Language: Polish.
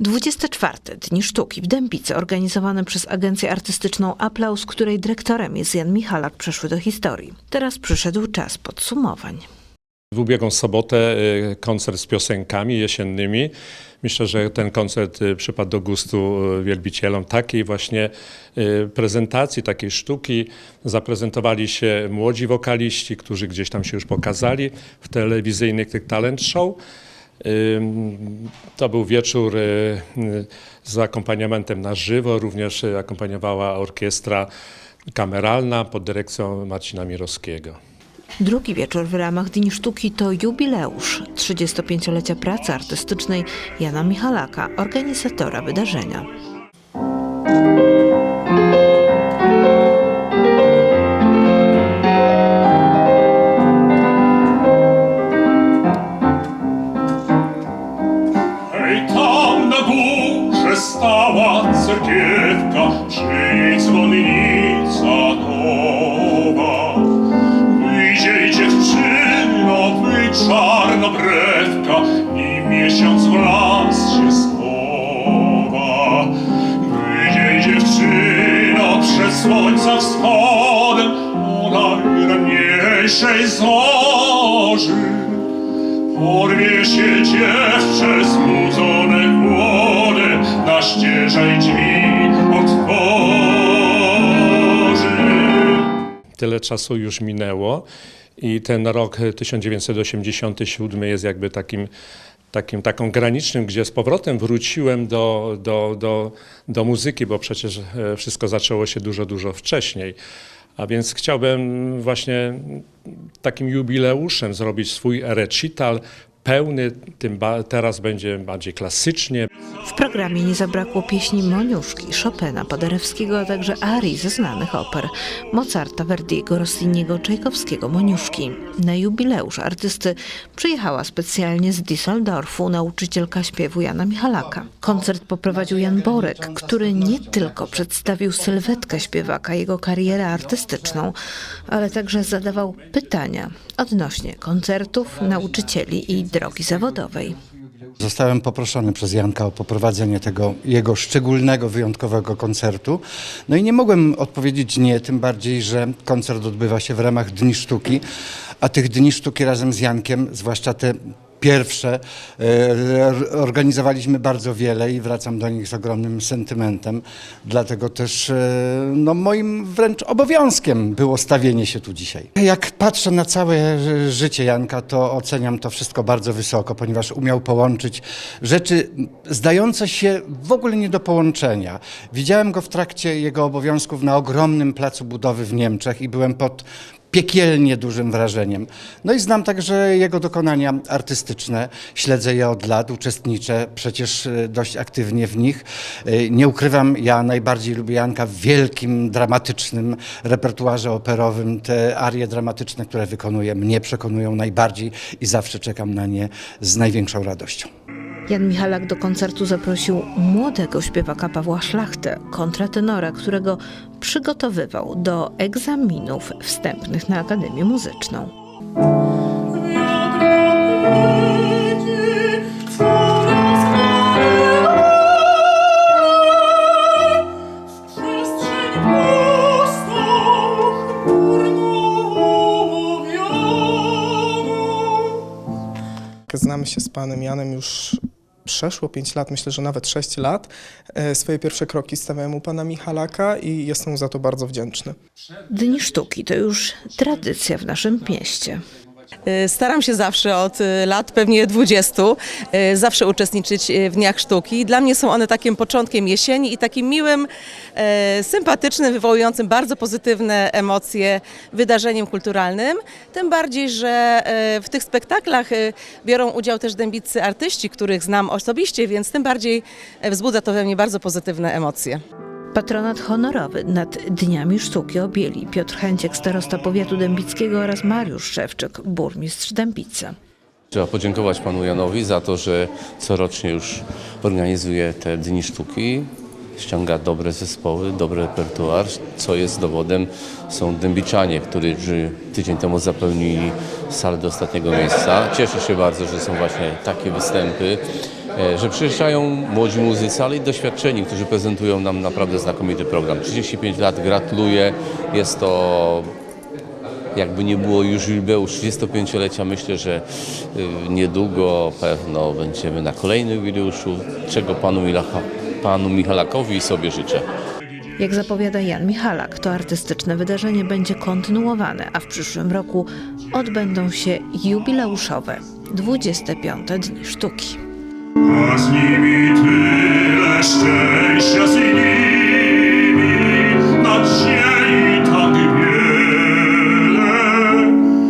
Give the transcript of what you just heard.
24. Dni Sztuki w Dębicy, organizowane przez agencję artystyczną Aplauz, której dyrektorem jest Jan Michalak, przeszły do historii. Teraz przyszedł czas podsumowań. W ubiegłą sobotę y, koncert z piosenkami jesiennymi. Myślę, że ten koncert y, przypadł do gustu y, wielbicielom takiej właśnie prezentacji, takiej sztuki. Zaprezentowali się młodzi wokaliści, którzy gdzieś tam się już pokazali w telewizyjnych tych talent show. To był wieczór y, y, z akompaniamentem na żywo, również y, akompaniowała orkiestra kameralna pod dyrekcją Marcina Mirowskiego. Drugi wieczór w ramach Dni Sztuki to jubileusz 35-lecia pracy artystycznej Jana Michalaka, organizatora wydarzenia. Słońca wschodem, o najranniejszej zorzy. Porwie się dziewczę znudzone głodem, na ścieżej drzwi otworzy. Tyle czasu już minęło i ten rok 1987 jest jakby takim, takim, taką granicznym, gdzie z powrotem wróciłem do, do, do, do muzyki, bo przecież e, wszystko zaczęło się dużo, dużo wcześniej. A więc chciałbym właśnie takim jubileuszem zrobić swój recital pełny, tym teraz będzie bardziej klasycznie, W programie nie zabrakło pieśni Moniuszki, Chopina, Paderewskiego, a także arii ze znanych oper Mozarta, Verdiego, Rossiniego, Czajkowskiego, Moniuszki. Na jubileusz artysty przyjechała specjalnie z Düsseldorfu nauczycielka śpiewu Jana Michalaka. Koncert poprowadził Jan Borek, który nie tylko przedstawił sylwetkę śpiewaka, jego karierę artystyczną, ale także zadawał pytania odnośnie koncertów, nauczycieli i drogi zawodowej. Zostałem poproszony przez Janka o poprowadzenie tego jego szczególnego, wyjątkowego koncertu. No i nie mogłem odpowiedzieć nie, tym bardziej, że koncert odbywa się w ramach Dni Sztuki, a tych Dni Sztuki razem z Jankiem, zwłaszcza te pierwsze, e, organizowaliśmy bardzo wiele i wracam do nich z ogromnym sentymentem. Dlatego też e, no, moim wręcz obowiązkiem było stawienie się tu dzisiaj. Jak patrzę na całe życie Janka, to oceniam to wszystko bardzo wysoko, ponieważ umiał połączyć rzeczy zdające się w ogóle nie do połączenia. Widziałem go w trakcie jego obowiązków na ogromnym placu budowy w Niemczech i byłem pod piekielnie dużym wrażeniem. No i znam także jego dokonania artystyczne, śledzę je od lat, uczestniczę przecież e, dość aktywnie w nich. E, Nie ukrywam, ja najbardziej lubię Janka w wielkim, dramatycznym repertuarze operowym. Te arie dramatyczne, które wykonuje, mnie przekonują najbardziej i zawsze czekam na nie z największą radością. Jan Michalak do koncertu zaprosił młodego śpiewaka Pawła Szlachtę, kontratenora, którego przygotowywał do egzaminów wstępnych na Akademię Muzyczną. Znamy się z panem Janem już przeszło 5 lat, myślę, że nawet 6 lat. E, Swoje pierwsze kroki stawiałem u pana Michalaka i jestem mu za to bardzo wdzięczny. Dni Sztuki to już tradycja w naszym mieście. Y, Staram się zawsze od y, lat pewnie 20 y, zawsze uczestniczyć w Dniach Sztuki. Dla mnie są one takim początkiem jesieni i takim miłym, e, sympatycznym, wywołującym bardzo pozytywne emocje wydarzeniem kulturalnym. Tym bardziej, że e, w tych spektaklach e, biorą udział też dębiccy artyści, których znam osobiście, więc tym bardziej e, wzbudza to we mnie bardzo pozytywne emocje. Patronat honorowy nad Dniami Sztuki objęli Piotr Chęciek, starosta powiatu dębickiego oraz Mariusz Szewczyk, burmistrz Dębica. Trzeba podziękować panu Janowi za to, że corocznie już organizuje te dni sztuki. Ściąga dobre zespoły, dobry repertuar, co jest dowodem. Są dębiczanie, którzy tydzień temu zapełnili salę do ostatniego miejsca. Cieszę się bardzo, że są właśnie takie występy. E, że przyjeżdżają młodzi muzycy, ale i doświadczeni, którzy prezentują nam naprawdę znakomity program. 35 lat, gratuluję. Jest to jakby nie było już jubileusz 35-lecia, myślę, że y, niedługo pewno będziemy na kolejnym jubileuszu, czego panu, Milacha, panu Michalakowi sobie życzę. Jak zapowiada Jan Michalak, to artystyczne wydarzenie będzie kontynuowane, a w przyszłym roku odbędą się jubileuszowe 25 Dni Sztuki. А Зніміть лише щасливі.